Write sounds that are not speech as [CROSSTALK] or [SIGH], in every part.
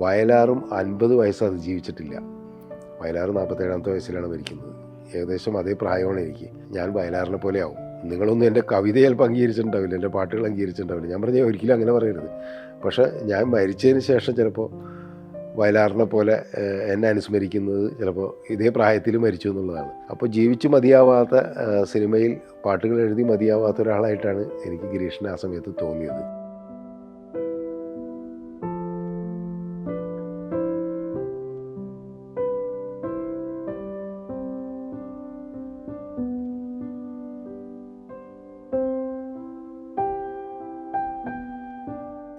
വയലാറും അൻപത് വയസ്സ് അത് ജീവിച്ചിട്ടില്ല. വയലാർ നാൽപ്പത്തേഴാമത്തെ വയസ്സിലാണ് മരിക്കുന്നത്. ഏകദേശം അതേ പ്രായമാണ് എനിക്ക്. ഞാൻ വയലാറിനെ പോലെ ആവും നിങ്ങളൊന്നും എന്റെ കവിത ചിലപ്പോൾ അംഗീകരിച്ചിട്ടുണ്ടാവില്ല എന്റെ പാട്ടുകൾ അംഗീകരിച്ചിട്ടുണ്ടാവില്ല. ഞാൻ പറഞ്ഞ ഒരിക്കലും അങ്ങനെ പറയരുത്. പക്ഷേ ഞാൻ മരിച്ചതിന് ശേഷം ചിലപ്പോൾ വയലാറിനെ പോലെ എന്നെ അനുസ്മരിക്കുന്നത് ചിലപ്പോൾ ഇതേ പ്രായത്തിൽ മരിച്ചു എന്നുള്ളതാണ്. അപ്പോൾ ജീവിച്ചു മതിയാവാത്ത സിനിമയിൽ പാട്ടുകൾ എഴുതി മതിയാവാത്ത ഒരാളായിട്ടാണ് എനിക്ക് ഗിരീഷിനെ ആ സമയത്ത് തോന്നിയത്.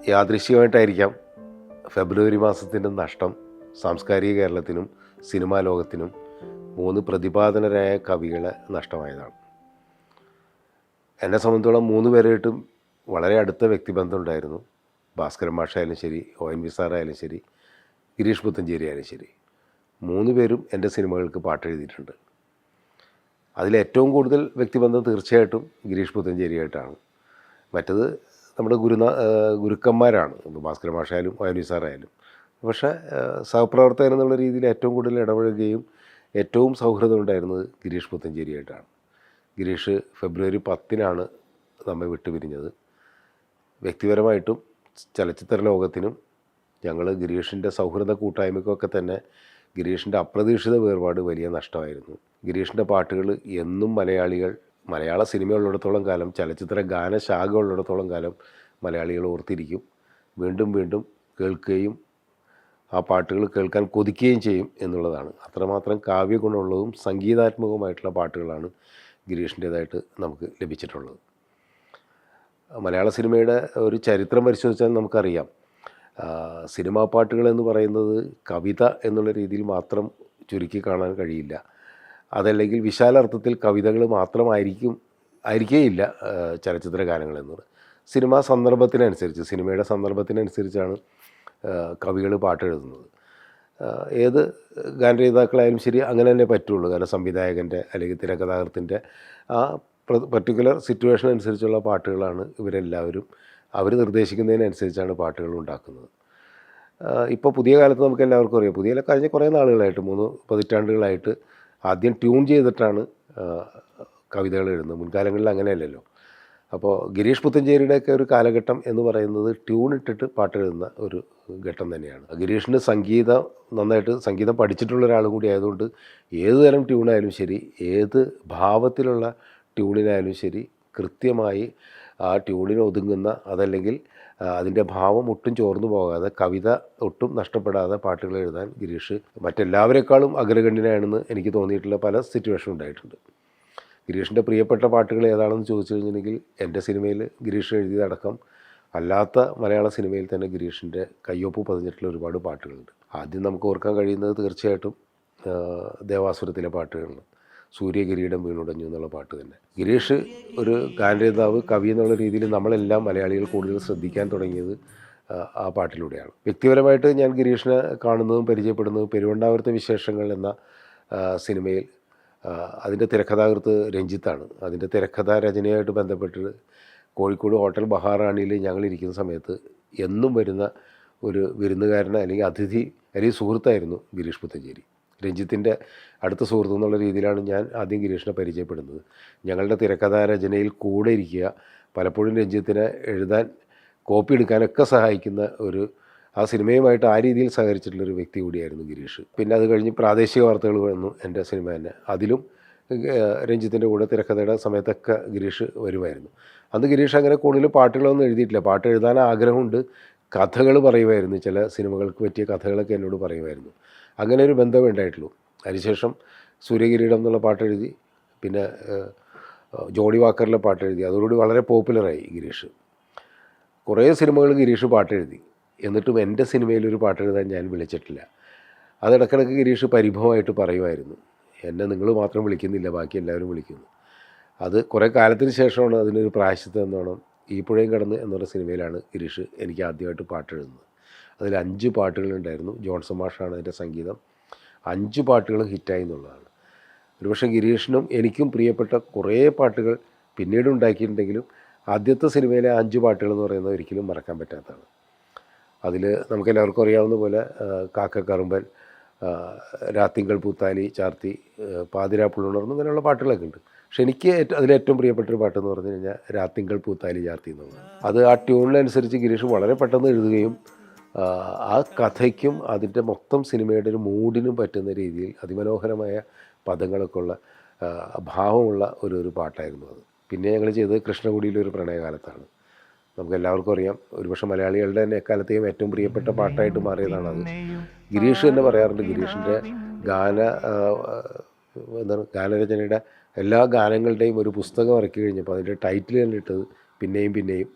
യാദൃശ്യമായിട്ടായിരിക്കാം ഫെബ്രുവരി മാസത്തിന്റെ നഷ്ടം സാംസ്കാരിക കേരളത്തിനും സിനിമാ ലോകത്തിനും മൂന്ന് പ്രതിപാദനരായ കവികളെ നഷ്ടമായതാണ്. എന്നെ സംബന്ധിച്ചോളം മൂന്ന് പേരായിട്ടും വളരെ അടുത്ത വ്യക്തിബന്ധം ഉണ്ടായിരുന്നു ഭാസ്കരൻ മാഷായാലും ശരി ഒ എൻ വി സാറായാലും ശരി ഗിരീഷ് പുത്തഞ്ചേരി ആയാലും ശരി. മൂന്ന് പേരും എന്റെ സിനിമകൾക്ക് പാട്ട് എഴുതിയിട്ടുണ്ട് അതിലേറ്റവും കൂടുതൽ വ്യക്തിബന്ധം തീർച്ചയായിട്ടും ഗിരീഷ് പുത്തഞ്ചേരിയായിട്ടാണ്. മറ്റത് നമ്മുടെ ഗുരുനാ ഗുരുക്കന്മാരാണ്. ഭാസ്കര മാഷായാലും വയലി സാറായാലും. പക്ഷേ സഹപ്രവർത്തകൻ എന്നുള്ള രീതിയിൽ ഏറ്റവും കൂടുതൽ ഇടപഴകുകയും ഏറ്റവും സൗഹൃദം ഉണ്ടായിരുന്നത് ഗിരീഷ് പുത്തഞ്ചേരിയായിട്ടാണ്. ഗിരീഷ് ഫെബ്രുവരി പത്തിനാണ് നമ്മെ വിട്ടുപിരിഞ്ഞത് വ്യക്തിപരമായിട്ടും ചലച്ചിത്ര ലോകത്തിനും ഞങ്ങൾ ഗിരീഷിന്റെ സൗഹൃദ കൂട്ടായ്മയ്ക്കൊക്കെ തന്നെ ഗിരീഷിന്റെ അപ്രതീക്ഷിത വേർപാട് വലിയ നഷ്ടമായിരുന്നു. ഗിരീഷിന്റെ പാട്ടുകൾ എന്നും മലയാളികൾ മലയാള സിനിമ ഉള്ളിടത്തോളം കാലം ചലച്ചിത്ര ഗാനശാഖ ഉള്ളിടത്തോളം കാലം മലയാളികൾ ഓർത്തിരിക്കും. വീണ്ടും വീണ്ടും കേൾക്കുകയും ആ പാട്ടുകൾ കേൾക്കാൻ കൊതിക്കുകയും ചെയ്യും എന്നുള്ളതാണ്. അത്രമാത്രം കാവ്യഗുണമുള്ളതും സംഗീതാത്മകവുമായിട്ടുള്ള പാട്ടുകളാണ് ഗിരീഷിന്റേതായിട്ട് നമുക്ക് ലഭിച്ചിട്ടുള്ളത്. മലയാള സിനിമയുടെ ഒരു ചരിത്രം പരിശോധിച്ചാൽ നമുക്കറിയാം. സിനിമാ പാട്ടുകൾ എന്ന് പറയുന്നത് കവിത എന്നുള്ള രീതിയിൽ മാത്രം ചുരുക്കി കാണാൻ കഴിയില്ല. അതല്ലെങ്കിൽ വിശാലർത്ഥത്തിൽ കവിതകൾ മാത്രമായിരിക്കും ആയിരിക്കേയില്ല ചലച്ചിത്ര ഗാനങ്ങൾ എന്നത് സിനിമാ സന്ദർഭത്തിനനുസരിച്ച് സിനിമയുടെ സന്ദർഭത്തിനനുസരിച്ചാണ് കവികൾ പാട്ടെഴുതുന്നത്. ഏത് ഗാനരചയിതാക്കളായാലും ശരി അങ്ങനെ തന്നെ പറ്റുള്ളൂ. കാരണം സംവിധായകന്റെ അല്ലെങ്കിൽ തിരക്കഥാകൃത്തിന്റെ ആ പർട്ടിക്കുലർ സിറ്റുവേഷൻ അനുസരിച്ചുള്ള പാട്ടുകളാണ് ഇവരെല്ലാവരും അവർ നിർദ്ദേശിക്കുന്നതിനനുസരിച്ചാണ് പാട്ടുകൾ ഉണ്ടാക്കുന്നത്. ഇപ്പോൾ പുതിയ കാലത്ത് നമുക്ക് എല്ലാവർക്കും അറിയാം. പുതിയ കഴിഞ്ഞ കുറേ നാളുകളായിട്ട് മൂന്ന് പതിറ്റാണ്ടുകളായിട്ട് ആദ്യം ട്യൂൺ ചെയ്തിട്ടാണ് കവിതകൾ എഴുതുന്നത്. മുൻകാലങ്ങളിൽ അങ്ങനെയല്ലല്ലോ. അപ്പോൾ ഗിരീഷ് പുത്തഞ്ചേരിയുടെയൊക്കെ ഒരു കാലഘട്ടം എന്ന് പറയുന്നത് ട്യൂൺ ഇട്ടിട്ട് പാട്ട് എഴുതുന്ന ഒരു ഘട്ടം തന്നെയാണ്. ഗിരീഷിന് സംഗീതം നന്നായിട്ട് സംഗീതം പഠിച്ചിട്ടുള്ള ഒരാൾ കൂടി ആയതുകൊണ്ട് ഏത് തരം ട്യൂണായാലും ശരി ഏത് ഭാവത്തിലുള്ള ട്യൂണിനായാലും ശരി കൃത്യമായി ആ ട്യൂണിന് ഒതുങ്ങുന്ന അതല്ലെങ്കിൽ അതിന്റെ ഭാവം ഒട്ടും ചോർന്നു പോകാതെ കവിത ഒട്ടും നഷ്ടപ്പെടാതെ പാട്ടുകൾ എഴുതാൻ ഗിരീഷ് മറ്റെല്ലാവരെക്കാളും അഗ്രഗണ്യനാണെന്ന് എനിക്ക് തോന്നിയിട്ടുള്ള പല സിറ്റുവേഷൻ ഉണ്ടായിട്ടുണ്ട്. ഗിരീഷിന്റെ പ്രിയപ്പെട്ട പാട്ടുകൾ ഏതാണെന്ന് ചോദിച്ചു കഴിഞ്ഞിട്ടുണ്ടെങ്കിൽ എന്റെ സിനിമയിൽ ഗിരീഷ് എഴുതിയതടക്കം അല്ലാത്ത മലയാള സിനിമയിൽ തന്നെ ഗിരീഷിന്റെ കയ്യൊപ്പ് പതിഞ്ഞിട്ടുള്ള ഒരുപാട് പാട്ടുകളുണ്ട്. ആദ്യം നമുക്ക് ഓർക്കാൻ കഴിയുന്നത് തീർച്ചയായിട്ടും ദേവാസുരത്തിലെ പാട്ടുകളാണ്. സൂര്യകിരീടം വീണുടഞ്ഞു എന്നുള്ള പാട്ട് തന്നെ. ഗിരീഷ് ഒരു ഗാനരചയിതാവ് കവി എന്നുള്ള രീതിയിൽ നമ്മളെല്ലാം മലയാളികൾ കൂടുതൽ ശ്രദ്ധിക്കാൻ തുടങ്ങിയത് ആ, പാട്ടിലൂടെയാണ്. വ്യക്തിപരമായിട്ട് ഞാൻ ഗിരീഷിനെ കാണുന്നതും പരിചയപ്പെടുന്നതും പെരുവണ്ടാപുരത്തെ വിശേഷങ്ങൾ എന്ന സിനിമയിൽ അതിന്റെ തിരക്കഥാകൃത്ത് രഞ്ജിത്താണ്. അതിന്റെ തിരക്കഥാ രചനയായിട്ട് ബന്ധപ്പെട്ട് കോഴിക്കോട് ഹോട്ടൽ ബഹാറാണിയിൽ ഞങ്ങളിരിക്കുന്ന സമയത്ത് എന്നും വരുന്ന ഒരു വിരുന്നുകാരൻ അല്ലെങ്കിൽ അതിഥി അല്ലെങ്കിൽ സുഹൃത്തായിരുന്നു ഗിരീഷ് പുത്തഞ്ചേരി രഞ്ജിത്തിന്റെ അടുത്ത സുഹൃത്തു എന്നുള്ള രീതിയിലാണ് ഞാൻ ആദ്യം ഗിരീഷിനെ പരിചയപ്പെടുന്നത്. ഞങ്ങളുടെ തിരക്കഥാ രചനയിൽ കൂടെ ഇരിക്കുക പലപ്പോഴും രഞ്ജിത്തിനെ എഴുതാൻ കോപ്പി എടുക്കാനൊക്കെ സഹായിക്കുന്ന ഒരു ആ സിനിമയുമായിട്ട് ആ രീതിയിൽ സഹകരിച്ചിട്ടുള്ളൊരു വ്യക്തി കൂടിയായിരുന്നു ഗിരീഷ്. പിന്നെ അത് കഴിഞ്ഞ് പ്രാദേശിക വാർത്തകൾ വന്നു എന്റെ സിനിമ തന്നെ. അതിലും രഞ്ജിത്തിന്റെ കൂടെ തിരക്കഥയുടെ സമയത്തൊക്കെ ഗിരീഷ് വരുമായിരുന്നു. അന്ന് ഗിരീഷ് അങ്ങനെ കൂടുതൽ പാട്ടുകളൊന്നും എഴുതിയിട്ടില്ല. പാട്ട് എഴുതാൻ ആഗ്രഹമുണ്ട്. കഥകൾ പറയുമായിരുന്നു. ചില സിനിമകൾക്ക് പറ്റിയ കഥകളൊക്കെ എന്നോട് പറയുമായിരുന്നു. അങ്ങനെ ഒരു ബന്ധമേ ഉണ്ടായിട്ടുള്ളൂ. അതിനുശേഷം സൂര്യകിരീടം എന്നുള്ള പാട്ട് എഴുതി പിന്നെ ജോണി വാക്കറിലെ പാട്ട് എഴുതി. അതോടുകൂടി വളരെ പോപ്പുലറായി ഗിരീഷ്. കുറേ സിനിമകൾ ഗിരീഷ് പാട്ട് എഴുതി. എന്നിട്ടും എന്റെ സിനിമയിൽ ഒരു പാട്ട് എഴുതാൻ ഞാൻ വിളിച്ചിട്ടില്ല. അതിടക്കിടക്ക് ഗിരീഷ് പരിഭവമായിട്ട് പറയുമായിരുന്നു. എന്നെ നിങ്ങൾ മാത്രം വിളിക്കുന്നില്ല ബാക്കി എല്ലാവരും വിളിക്കുന്നു. അത് കുറേ കാലത്തിന് ശേഷമാണ് അതിനൊരു പ്രായശ്ചിത്തം എന്നോണം ഈ പുഴയും കടന്ന് എന്നുള്ള സിനിമയിലാണ് ഗിരീഷ് എനിക്ക് ആദ്യമായിട്ട് പാട്ട് എഴുതുന്നത്. അതിൽ അഞ്ച് പാട്ടുകളുണ്ടായിരുന്നു ജോൺസൺ മാഷാണ് അതിന്റെ സംഗീതം. അഞ്ച് പാട്ടുകളും ഹിറ്റായി എന്നുള്ളതാണ്. ഒരുപക്ഷെ ഗിരീഷിനും എനിക്കും പ്രിയപ്പെട്ട കുറേ പാട്ടുകൾ പിന്നീട് ഉണ്ടാക്കിയിട്ടുണ്ടെങ്കിലും ആദ്യത്തെ സിനിമയിലെ അഞ്ച് പാട്ടുകൾ എന്ന് പറയുന്നത് ഒരിക്കലും മറക്കാൻ പറ്റാത്തതാണ്. അതിൽ നമുക്കെല്ലാവർക്കും അറിയാവുന്ന പോലെ കാക്ക കറുമ്പൻ രാത്തിങ്കൾ പൂത്താലി ചാർത്തി പാതിരാ പുള്ളുണർന്നു ഇങ്ങനെയുള്ള പാട്ടുകളൊക്കെ ഉണ്ട്. പക്ഷെ എനിക്ക് അതിലേറ്റവും പ്രിയപ്പെട്ടൊരു പാട്ടെന്ന് പറഞ്ഞു കഴിഞ്ഞാൽ രാത്തിങ്കൾ പൂത്താലി ചാർത്തി എന്നുള്ളത് അത് ആ ട്യൂണിനനുസരിച്ച് ഗിരീഷ് വളരെ പെട്ടെന്ന് എഴുതുകയും ആ, കഥയ്ക്കും അതിന്റെ മൊത്തം സിനിമയുടെ ഒരു മൂഡിനും പറ്റുന്ന രീതിയിൽ അതിമനോഹരമായ പദങ്ങളൊക്കെ ഉള്ള ഭാവമുള്ള ഒരു ഒരു പാട്ടായിരുന്നു അത്. പിന്നെ ഞങ്ങൾ ചെയ്തത് കൃഷ്ണകുടിയിലെ ഒരു പ്രണയകാലത്താണ്. നമുക്ക് എല്ലാവർക്കും അറിയാം ഒരുപക്ഷെ മലയാളികളുടെ തന്നെ എക്കാലത്തെയും ഏറ്റവും പ്രിയപ്പെട്ട പാട്ടായിട്ട് മാറിയതാണ് അത്. ഗിരീഷ് തന്നെ പറയാറുണ്ട് ഗിരീഷിന്റെ ഗാന എന്താണ് ഗാനരചനയുടെ എല്ലാ ഗാനങ്ങളുടെയും ഒരു പുസ്തകം ഇറക്കി കഴിഞ്ഞപ്പോൾ അതിന്റെ ടൈറ്റിൽ തന്നെ ഇട്ടത് പിന്നെയും പിന്നെയും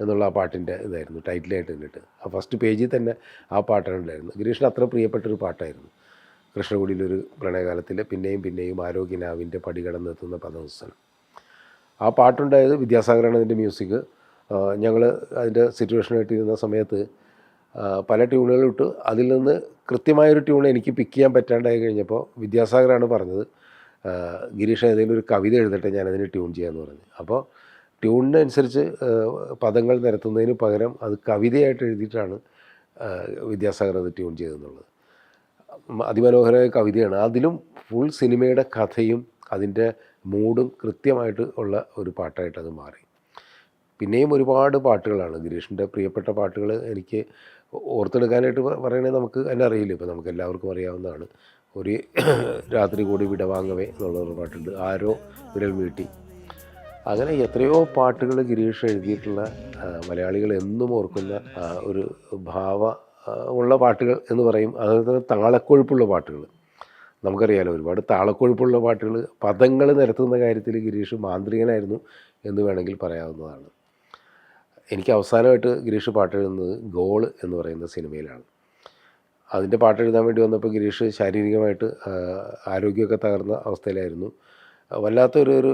എന്നുള്ള ആ പാട്ടിന്റെ ഇതായിരുന്നു ടൈറ്റിലായിട്ട് തന്നെ ആ ഫസ്റ്റ് പേജിൽ തന്നെ ആ പാട്ടാണ് ഉണ്ടായിരുന്നത്. ഗിരീഷിന് അത്ര പ്രിയപ്പെട്ടൊരു പാട്ടായിരുന്നു. കൃഷ്ണകുടിയിലൊരു പ്രണയകാലത്തിൽ പിന്നെയും പിന്നെയും ആരോഗ്യനാവിന്റെ പടികടന്നെത്തുന്ന പദവസ്ഥനം ആ പാട്ടുണ്ടായത് വിദ്യാസാഗറാണ് അതിന്റെ മ്യൂസിക് ഞങ്ങൾ അതിന്റെ സിറ്റുവേഷനായിട്ട് ഇരുന്ന സമയത്ത് പല ട്യൂണുകൾ ഇട്ട്. അതിൽ നിന്ന് കൃത്യമായൊരു ട്യൂൺ എനിക്ക് പിക്ക് ചെയ്യാൻ പറ്റാണ്ടായി കഴിഞ്ഞപ്പോൾ വിദ്യാസാഗറാണ് പറഞ്ഞത് ഗിരീഷ് ഏതെങ്കിലും ഒരു കവിത എഴുതട്ടെ ഞാനതിന് ട്യൂൺ ചെയ്യാമെന്ന് പറഞ്ഞു. അപ്പോൾ ട്യൂണിനനുസരിച്ച് പദങ്ങൾ നിരത്തുന്നതിന് പകരം അത് കവിതയായിട്ട് എഴുതിയിട്ടാണ് വിദ്യാസാഗർ അത് ട്യൂൺ ചെയ്തെന്നുള്ളത് അതിമനോഹരമായ കവിതയാണ്. അതിലും ഫുൾ സിനിമയുടെ കഥയും അതിന്റെ മൂഡും കൃത്യമായിട്ട് ഉള്ള ഒരു പാട്ടായിട്ട് അത് മാറി. പിന്നെയും ഒരുപാട് പാട്ടുകളാണ്. ഗിരീഷിന്റെ പ്രിയപ്പെട്ട പാട്ടുകൾ എനിക്ക് ഓർത്തെടുക്കാനായിട്ട് പറയണേ നമുക്ക് എന്നെ അറിയില്ല. ഇപ്പോൾ നമുക്ക് എല്ലാവർക്കും അറിയാവുന്നതാണ്. ഒരു [CLEARS THROAT] രാത്രി കൂടി വിടവാങ്ങവേ എന്നുള്ളൊരു പാട്ടുണ്ട്. ആരോ വിരൽ വീട്ടി. അങ്ങനെ എത്രയോ പാട്ടുകൾ ഗിരീഷ് എഴുതിയിട്ടുള്ള മലയാളികൾ എന്നും ഓർക്കുന്ന ഒരു ഭാവ ഉള്ള പാട്ടുകൾ എന്ന് പറയും. അതുപോലെ തന്നെ താളക്കൊഴുപ്പുള്ള പാട്ടുകൾ. നമുക്കറിയാലോ ഒരുപാട് താളക്കൊഴുപ്പുള്ള പാട്ടുകൾ പദങ്ങൾ നിരത്തുന്ന കാര്യത്തിൽ ഗിരീഷ് മാന്ത്രികനായിരുന്നു എന്ന് വേണമെങ്കിൽ പറയാവുന്നതാണ്. എനിക്ക് അവസാനമായിട്ട് ഗിരീഷ് പാട്ട് എഴുതുന്നത് ഗോൾ എന്ന് പറയുന്ന സിനിമയിലാണ്. അതിന്റെ പാട്ട് എഴുതാൻ വേണ്ടി വന്നപ്പോൾ ഗിരീഷ് ശാരീരികമായിട്ട് ആരോഗ്യമൊക്കെ തകർന്ന അവസ്ഥയിലായിരുന്നു. വല്ലാത്തൊരു ഒരു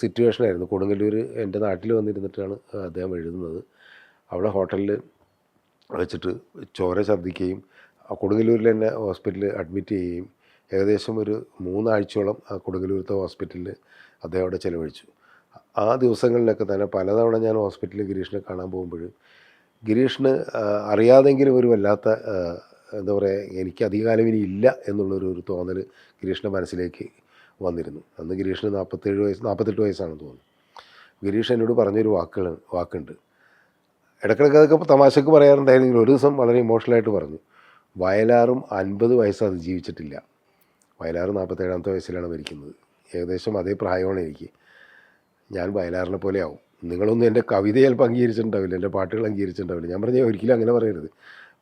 സിറ്റുവേഷനായിരുന്നു കൊടുങ്ങല്ലൂർ എന്റെ നാട്ടിൽ വന്നിരുന്നിട്ടാണ് അദ്ദേഹം എഴുതുന്നത്. അവിടെ ഹോട്ടലിൽ വെച്ചിട്ട് ചോര ഛർദ്ദിക്കുകയും കൊടുങ്ങല്ലൂരിൽ തന്നെ ഹോസ്പിറ്റലിൽ അഡ്മിറ്റ് ചെയ്യുകയും ഏകദേശം ഒരു മൂന്നാഴ്ചയോളം കൊടുങ്ങല്ലൂരത്തെ ഹോസ്പിറ്റലിൽ അദ്ദേഹം അവിടെ ചിലവഴിച്ചു. ആ ദിവസങ്ങളിലൊക്കെ തന്നെ പലതവണ ഞാൻ ഹോസ്പിറ്റലിൽ ഗിരീഷിനെ കാണാൻ പോകുമ്പോൾ ഗിരീഷിന് അറിയാതെങ്കിലും ഒരു വല്ലാത്ത എന്താ പറയുക എനിക്ക് അധികകാലം ഇനി ഇല്ല എന്നുള്ളൊരു ഒരു തോന്നൽ ഗിരീഷിന്റെ മനസ്സിലേക്ക് വന്നിരുന്നു. അന്ന് ഗിരീഷിന് നാൽപ്പത്തേഴ് വയസ്സ് നാൽപ്പത്തെട്ട് വയസ്സാണെന്ന് തോന്നുന്നു. ഗിരീഷ് എന്നോട് പറഞ്ഞൊരു വാക്കുകൾ വാക്കുണ്ട്. ഇടയ്ക്കിടയ്ക്ക് അതൊക്കെ തമാശക്ക് പറയാറുണ്ടായിരുന്നെങ്കിൽ ഒരു ദിവസം വളരെ ഇമോഷണലായിട്ട് പറഞ്ഞു. വയലാറും അൻപത് വയസ്സ് അത് ജീവിച്ചിട്ടില്ല. വയലാറ് നാൽപ്പത്തേഴാമത്തെ വയസ്സിലാണ് മരിക്കുന്നത്. ഏകദേശം അതേ പ്രായമാണ് എനിക്ക്. ഞാൻ വയലാറിനെ പോലെ ആവും. നിങ്ങളൊന്നും എന്റെ കവിത ചിലപ്പോൾ അംഗീകരിച്ചിട്ടുണ്ടാവില്ല എന്റെ പാട്ടുകൾ അംഗീകരിച്ചിട്ടുണ്ടാവില്ല. ഞാൻ പറഞ്ഞാൽ ഒരിക്കലും അങ്ങനെ പറയരുത്.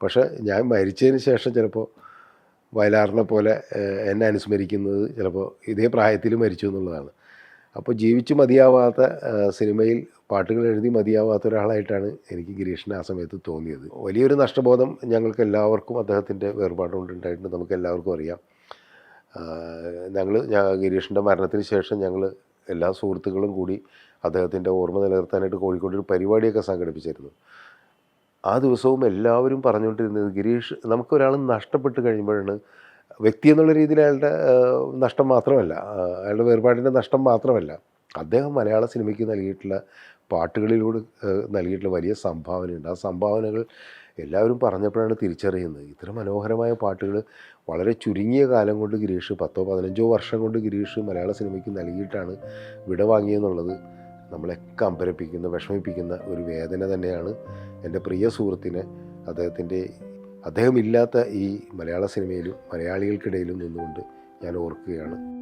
പക്ഷേ ഞാൻ മരിച്ചതിന് ശേഷം ചിലപ്പോൾ വയലാറിനെ പോലെ എന്നെ അനുസ്മരിക്കുന്നത് ചിലപ്പോൾ ഇതേ പ്രായത്തിൽ മരിച്ചു എന്നുള്ളതാണ്. അപ്പോൾ ജീവിച്ചു മതിയാവാത്ത സിനിമയിൽ പാട്ടുകൾ എഴുതി മതിയാവാത്ത ഒരാളായിട്ടാണ് എനിക്ക് ഗിരീഷിന് ആ സമയത്ത് തോന്നിയത്. വലിയൊരു നഷ്ടബോധം ഞങ്ങൾക്ക് എല്ലാവർക്കും അദ്ദേഹത്തിന്റെ വേർപാടുകൊണ്ട് ഉണ്ടായിട്ടുണ്ട്. നമുക്ക് എല്ലാവർക്കും അറിയാം. ഞങ്ങൾ ഗിരീഷിന്റെ മരണത്തിന് ശേഷം ഞങ്ങൾ എല്ലാ സുഹൃത്തുക്കളും കൂടി അദ്ദേഹത്തിന്റെ ഓർമ്മ നിലനിർത്താനായിട്ട് കോഴിക്കോട് ഒരു പരിപാടിയൊക്കെ സംഘടിപ്പിച്ചിരുന്നു. ആ ദിവസവും എല്ലാവരും പറഞ്ഞുകൊണ്ടിരുന്നത് ഗിരീഷ് നമുക്കൊരാൾ നഷ്ടപ്പെട്ട് കഴിയുമ്പോഴാണ് വ്യക്തി എന്നുള്ള രീതിയിൽ അയാളുടെ നഷ്ടം മാത്രമല്ല അയാളുടെ വേർപാടിന്റെ നഷ്ടം മാത്രമല്ല. അദ്ദേഹം മലയാള സിനിമയ്ക്ക് നൽകിയിട്ടുള്ള പാട്ടുകളിലൂടെ നൽകിയിട്ടുള്ള വലിയ സംഭാവനയുണ്ട്. ആ സംഭാവനകൾ എല്ലാവരും പറഞ്ഞപ്പോഴാണ് തിരിച്ചറിയുന്നത്. ഇത്ര മനോഹരമായ പാട്ടുകൾ വളരെ ചുരുങ്ങിയ കാലം കൊണ്ട് ഗിരീഷ് പത്തോ പതിനഞ്ചോ വർഷം കൊണ്ട് ഗിരീഷ് മലയാള സിനിമയ്ക്ക് നൽകിയിട്ടാണ് വിട വാങ്ങിയെന്നുള്ളത് നമ്മളെയൊക്കെ അമ്പരപ്പിക്കുന്ന വിഷമിപ്പിക്കുന്ന ഒരു വേദന തന്നെയാണ് എന്റെ പ്രിയ സുഹൃത്തിനെ അദ്ദേഹത്തിന്റെ അദ്ദേഹമില്ലാത്ത ഈ മലയാള സിനിമയിലും മലയാളികൾക്കിടയിലും നിന്നുകൊണ്ട് ഞാൻ ഓർക്കുകയാണ്.